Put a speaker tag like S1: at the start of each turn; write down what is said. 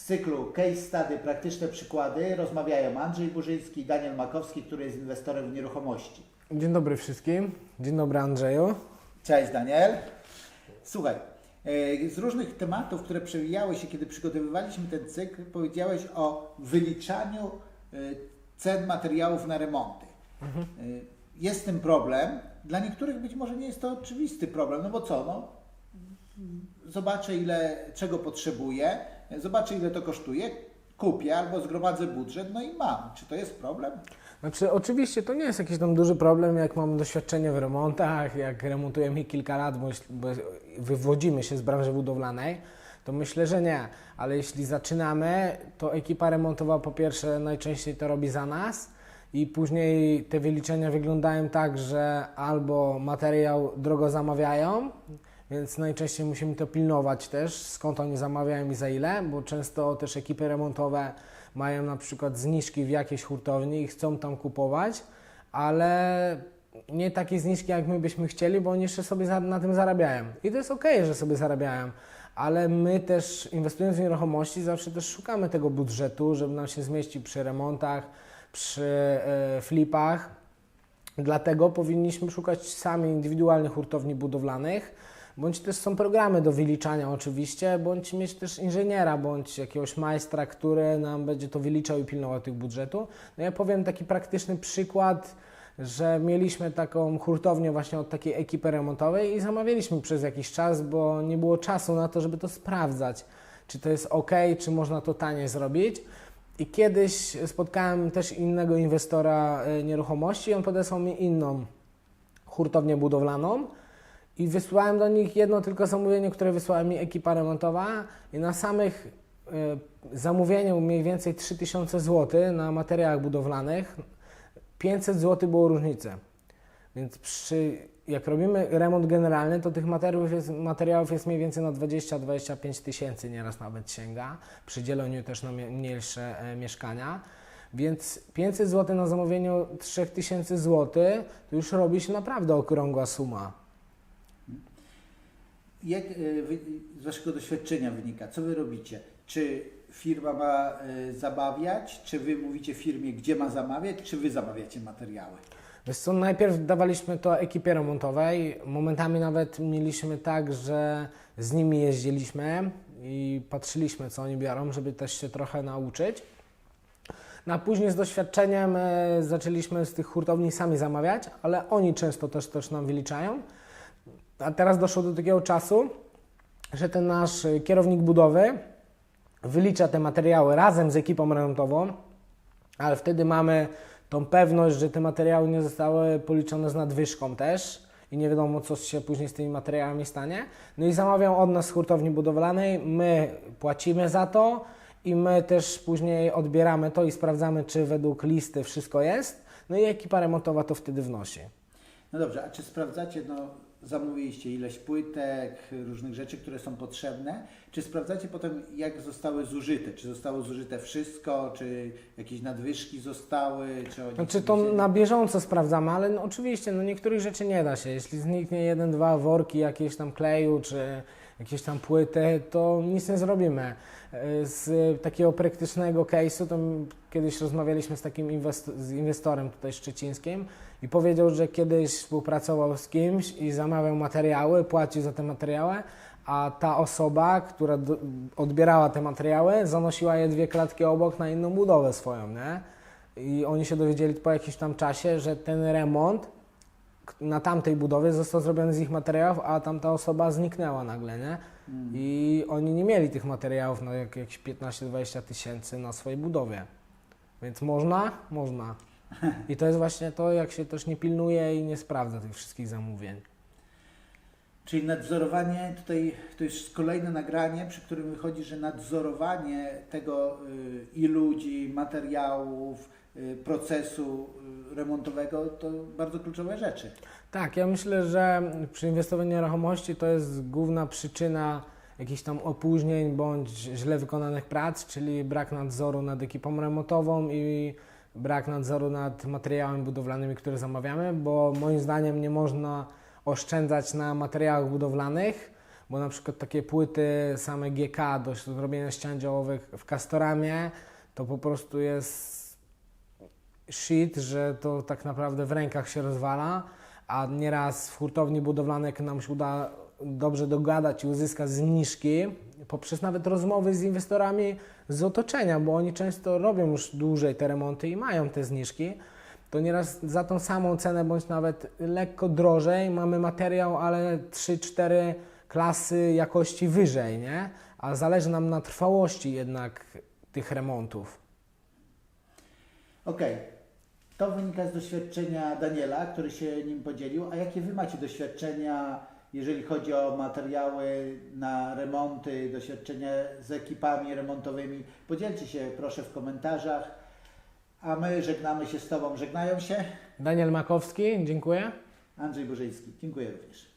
S1: z cyklu Case Study Praktyczne Przykłady rozmawiają Andrzej Burzyński i Daniel Makowski, który jest inwestorem w nieruchomości.
S2: Dzień dobry wszystkim. Dzień dobry Andrzeju.
S1: Cześć Daniel. Słuchaj, e, z różnych tematów, które przewijały się, kiedy przygotowywaliśmy ten cykl, powiedziałeś o wyliczaniu e, cen materiałów na remonty. E, Jest tym problem. Dla niektórych być może nie jest to oczywisty problem, no bo co, no, zobaczę ile, czego potrzebuję, zobaczę ile to kosztuje, kupię albo zgromadzę budżet, no i mam. Czy to jest problem?
S2: Znaczy, oczywiście to nie jest jakiś tam duży problem, jak mam doświadczenie w remontach, jak remontujemy kilka lat, bo, bo wywodzimy się z branży budowlanej, to myślę, że nie. Ale jeśli zaczynamy, to ekipa remontowa po pierwsze najczęściej to robi za nas i później te wyliczenia wyglądają tak, że albo materiał drogo zamawiają, więc najczęściej musimy to pilnować też, skąd oni zamawiają i za ile, bo często też ekipy remontowe mają na przykład zniżki w jakiejś hurtowni i chcą tam kupować, ale nie takie zniżki, jak my byśmy chcieli, bo oni jeszcze sobie na tym zarabiają. I to jest okej, że sobie zarabiają, ale my też inwestując w nieruchomości zawsze też szukamy tego budżetu, żeby nam się zmieścił przy remontach, przy e, flipach. Dlatego powinniśmy szukać sami indywidualnych hurtowni budowlanych, bądź też są programy do wyliczania oczywiście, bądź mieć też inżyniera, bądź jakiegoś majstra, który nam będzie to wyliczał i pilnował tych budżetu. No ja powiem taki praktyczny przykład, że mieliśmy taką hurtownię właśnie od takiej ekipy remontowej i zamawialiśmy przez jakiś czas, bo nie było czasu na to, żeby to sprawdzać, czy to jest ok, czy można to taniej zrobić. I kiedyś spotkałem też innego inwestora e, nieruchomości, on podesłał mi inną hurtownię budowlaną i wysłałem do nich jedno tylko zamówienie, które wysłała mi ekipa remontowa i na samych e, zamówieniu mniej więcej 3000 zł na materiałach budowlanych 500 zł było różnicy. Więc przy, jak robimy remont generalny, to tych materiałów jest, materiałów jest mniej więcej na 20-25 tysięcy, nieraz nawet sięga, przy dzieleniu też na mniejsze e, mieszkania. Więc 500 zł na zamówieniu 3000 zł to już robi się naprawdę okrągła suma.
S1: Jak wy, z Waszego doświadczenia wynika? Co Wy robicie? Czy firma ma y, zamawiać? Czy Wy mówicie firmie, gdzie ma zamawiać? Czy Wy zamawiacie materiały?
S2: Wiesz co, najpierw dawaliśmy to ekipie remontowej. Momentami nawet mieliśmy tak, że z nimi jeździliśmy i patrzyliśmy, co oni biorą, żeby też się trochę nauczyć. No a później z doświadczeniem e, zaczęliśmy z tych hurtowni sami zamawiać, ale oni często też, też nam wyliczają. A teraz doszło do takiego czasu, że ten nasz e, kierownik budowy wylicza te materiały razem z ekipą remontową, ale wtedy mamy tą pewność, że te materiały nie zostały policzone z nadwyżką też i nie wiadomo, co się później z tymi materiałami stanie. No i zamawiam od nas z hurtowni budowlanej, my płacimy za to i my też później odbieramy to i sprawdzamy, czy według listy wszystko jest. No i ekipa remontowa to wtedy wnosi.
S1: No dobrze, a czy sprawdzacie, no zamówiliście ileś płytek, różnych rzeczy, które są potrzebne, czy sprawdzacie potem, jak zostały zużyte? Czy zostało zużyte wszystko, czy jakieś nadwyżki zostały, czy oni
S2: Znaczy to
S1: wzięli-
S2: na bieżąco sprawdzamy, ale no, oczywiście no, niektórych rzeczy nie da się. Jeśli zniknie jeden, dwa worki jakieś tam kleju czy jakieś tam płyty, to nic nie zrobimy. E, Z takiego praktycznego case'u, to kiedyś rozmawialiśmy z takim inwestorem tutaj szczecińskim i powiedział, że kiedyś współpracował z kimś i zamawiał materiały, płacił za te materiały, a ta osoba, która do, odbierała te materiały, zanosiła je dwie klatki obok na inną budowę swoją, nie? I oni się dowiedzieli po jakimś tam czasie, że ten remont na tamtej budowie został zrobiony z ich materiałów, a tamta osoba zniknęła nagle, nie?
S1: Mm.
S2: I oni nie mieli tych materiałów na jak, jakieś 15-20 tysięcy na swojej budowie. Więc można? Można. I to jest właśnie to, jak się też nie pilnuje i nie sprawdza tych wszystkich zamówień.
S1: Czyli nadzorowanie, tutaj to jest kolejne nagranie, przy którym wychodzi, że nadzorowanie tego y, i ludzi, materiałów, y, procesu y, remontowego to bardzo kluczowe rzeczy.
S2: Tak, ja myślę, że przy inwestowaniu nieruchomości to jest główna przyczyna jakichś tam opóźnień bądź źle wykonanych prac, czyli brak nadzoru nad ekipą remontową i brak nadzoru nad materiałami budowlanymi, które zamawiamy, bo moim zdaniem nie można oszczędzać na materiałach budowlanych, bo na przykład takie płyty same GK do zrobienia ścian działowych w Castoramie to po prostu jest shit, że to tak naprawdę w rękach się rozwala, a nieraz w hurtowni budowlanej nam się uda dobrze dogadać i uzyskać zniżki poprzez nawet rozmowy z inwestorami z otoczenia, bo oni często robią już dłużej te remonty i mają te zniżki, to nieraz za tą samą cenę, bądź nawet lekko drożej mamy materiał, ale 3-4 klasy jakości wyżej, nie? A zależy nam na trwałości jednak tych remontów.
S1: Okej. To wynika z doświadczenia Daniela, który się nim podzielił. A jakie Wy macie doświadczenia, jeżeli chodzi o materiały na remonty, doświadczenia z ekipami remontowymi? Podzielcie się proszę w komentarzach. A my żegnamy się z Tobą. Żegnają się
S2: Daniel Makowski, dziękuję.
S1: Andrzej Burzyński. Dziękuję również.